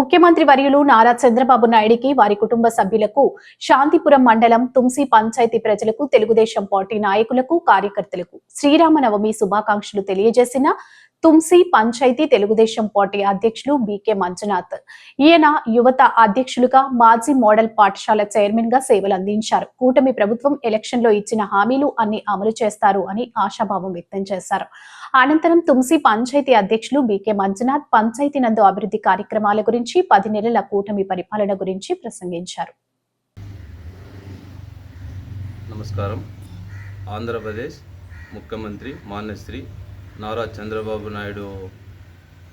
ముఖ్యమంత్రి వర్యులు నారా చంద్రబాబు నాయుడికి వారి కుటుంబ సభ్యులకు శాంతిపురం మండలం తుంసి పంచాయతీ ప్రజలకు తెలుగుదేశం పార్టీ నాయకులకు కార్యకర్తలకు శ్రీరామనవమి శుభాకాంక్షలు తెలియజేసిన తుమ్సి పంచాయతీ తెలుగుదేశం పార్టీ అధ్యక్షులు బీకే మంజునాథ్. ఈయన యువత అధ్యక్షులుగా మాజీ మోడల్ పాఠశాల చైర్మన్గా సేవలు అందించారు కూటమి ప్రభుత్వం ఎలక్షన్లో ఇచ్చిన హామీలు అన్ని అమలు చేస్తారు అని ఆశాభావం వ్యక్తం చేశారు. అనంతరం తుమ్సి పంచాయతీ అధ్యక్షులు బీకే మంజునాథ్ పంచాయతీ నందు అభివృద్ధి కార్యక్రమాల గురించి పది నెలల కూటమి పరిపాలన గురించి ప్రసంగించారు. నమస్కారం. ఆంధ్రప్రదేశ్ ముఖ్యమంత్రి మాన్యశ్రీ నారా చంద్రబాబు నాయుడు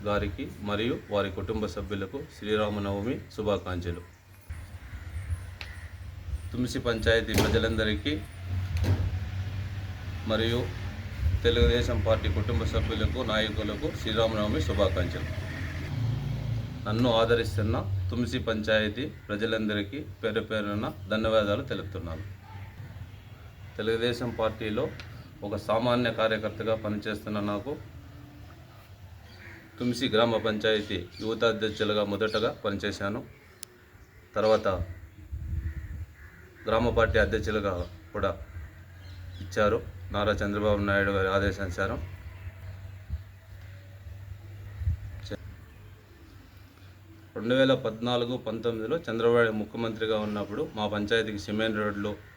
గారికి మరియు వారి కుటుంబ సభ్యులకు శ్రీరామనవమి శుభాకాంక్షలు. తుమ్సి పంచాయతీ ప్రజలందరికీ మరియు తెలుగుదేశం పార్టీ కుటుంబ సభ్యులకు నాయకులకు శ్రీరామనవమి శుభాకాంక్షలు. నన్ను ఆదరిస్తున్న తుమ్సి పంచాయతీ ప్రజలందరికీ పేరు పేరున ధన్యవాదాలు తెలుపుతున్నాను. తెలుగుదేశం పార్టీలో ఒక సామాన్య కార్యకర్తగా పనిచేస్తున్న నాకు తుమ్సి గ్రామ పంచాయతీ యువత అధ్యక్షులుగా మొదటగా పనిచేశాను. తర్వాత గ్రామ పార్టీ అధ్యక్షులుగా కూడా ఇచ్చారు. నారా చంద్రబాబు నాయుడు గారి ఆదేశానుసారం. రెండు వేల పద్నాలుగు పంతొమ్మిదిలో చంద్రబాబు ముఖ్యమంత్రిగా ఉన్నప్పుడు మా పంచాయతీకి సిమెంట్ రోడ్లు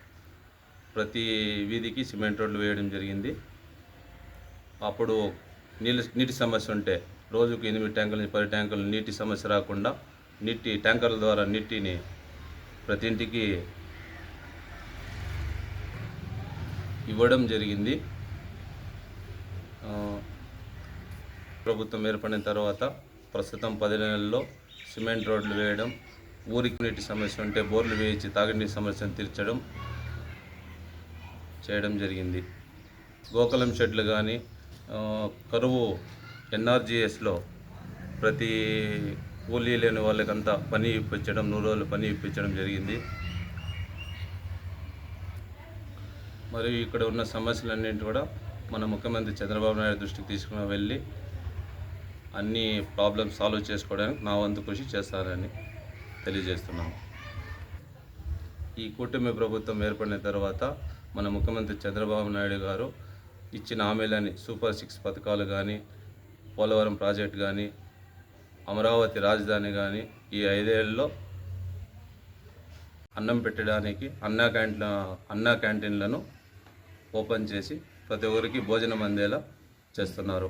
ప్రతి వీధికి సిమెంట్ రోడ్లు వేయడం జరిగింది. అప్పుడు నీళ్ళ నీటి సమస్య ఉంటే రోజుకు ఎనిమిది ట్యాంకుల నుంచి పది ట్యాంకుల నీటి సమస్య రాకుండా నీటి ట్యాంకర్ల ద్వారా నీటిని ప్రతి ఇంటికి ఇవ్వడం జరిగింది. ప్రభుత్వం ఏర్పడిన తర్వాత ప్రస్తుతం పది నెలల్లో సిమెంట్ రోడ్లు వేయడం ఊరికి నీటి సమస్య ఉంటే బోర్లు వేయించి తాగునీటి సమస్యను తీర్చడం చేయడం జరిగింది. గోకులం షెడ్లు కానీ కరువు ఎన్ఆర్జిఎస్లో ప్రతి కూలీ లేని వాళ్ళకంతా పని ఇప్పించడం నూరు రోజులు పని ఇప్పించడం జరిగింది. మరియు ఇక్కడ ఉన్న సమస్యలన్నింటి కూడా మన ముఖ్యమంత్రి చంద్రబాబు నాయుడు దృష్టికి తీసుకుని వెళ్ళి అన్ని ప్రాబ్లమ్స్ సాల్వ్ చేసుకోవడానికి నా వంతు కృషి చేస్తానని తెలియజేస్తున్నాను ఈ కూటమి ప్రభుత్వం ఏర్పడిన తర్వాత మన ముఖ్యమంత్రి చంద్రబాబు నాయుడు గారు ఇచ్చిన హామీలని సూపర్ సిక్స్ పథకాలు కానీ పోలవరం ప్రాజెక్ట్ కానీ అమరావతి రాజధాని కానీ ఈ ఐదేళ్ళలో అన్నం పెట్టడానికి అన్నా క్యాంటీన్ అన్నా క్యాంటీన్లను ఓపెన్ చేసి ప్రతి ఒక్కరికి భోజనం అందేలా చేస్తున్నారు.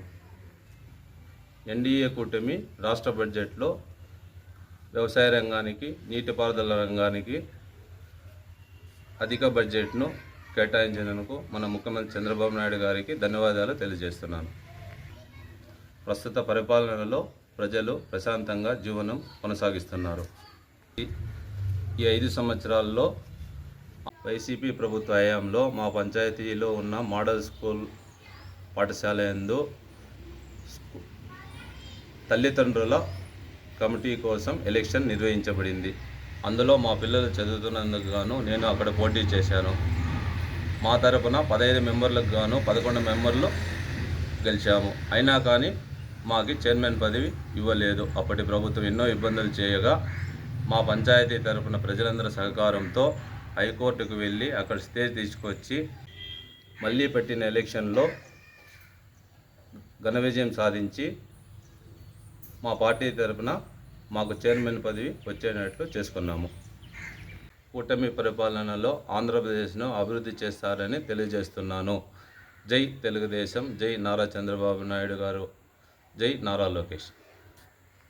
ఎన్డీఏ కూటమి రాష్ట్ర బడ్జెట్లో వ్యవసాయ రంగానికి నీటిపారుదల రంగానికి అధిక బడ్జెట్ను కేటాయించినందుకు మన ముఖ్యమంత్రి చంద్రబాబు నాయుడు గారికి ధన్యవాదాలు తెలియజేస్తున్నాను. ప్రస్తుత పరిపాలనలో ప్రజలు ప్రశాంతంగా జీవనం కొనసాగిస్తున్నారు. ఈ- ఐదు సంవత్సరాల్లో వైసీపీ ప్రభుత్వ హయాంలో మా పంచాయతీలో ఉన్న మోడల్ స్కూల్ పాఠశాల యందు తల్లిదండ్రుల కమిటీ కోసం ఎలక్షన్ నిర్వహించబడింది. అందులో మా పిల్లలు చదువుతున్నందుకు గాను నేను అక్కడ పోటీ చేశాను. మా తరపున పదహైదు మెంబర్లకు గాను పదకొండు మెంబర్లు గెలిచాము. అయినా కానీ మాకు చైర్మన్ పదవి ఇవ్వలేదు. అప్పటి ప్రభుత్వం ఎన్నో ఇబ్బందులు చేయగా మా పంచాయతీ తరపున ప్రజలందరి సహకారంతో హైకోర్టుకు వెళ్ళి అక్కడ స్టే తీసుకొచ్చి మళ్ళీ పెట్టిన ఎలక్షన్లో ఘన విజయం సాధించి మా పార్టీ తరపున మాకు చైర్మన్ పదవి వచ్చేటట్లు చేసుకున్నాము. కూటమి పరిపాలనలో ఆంధ్రప్రదేశ్ను అభివృద్ధి చేస్తారని తెలియజేస్తున్నాను. జై తెలుగుదేశం జై నారా చంద్రబాబు నాయుడు గారు. జై నారా లోకేష్.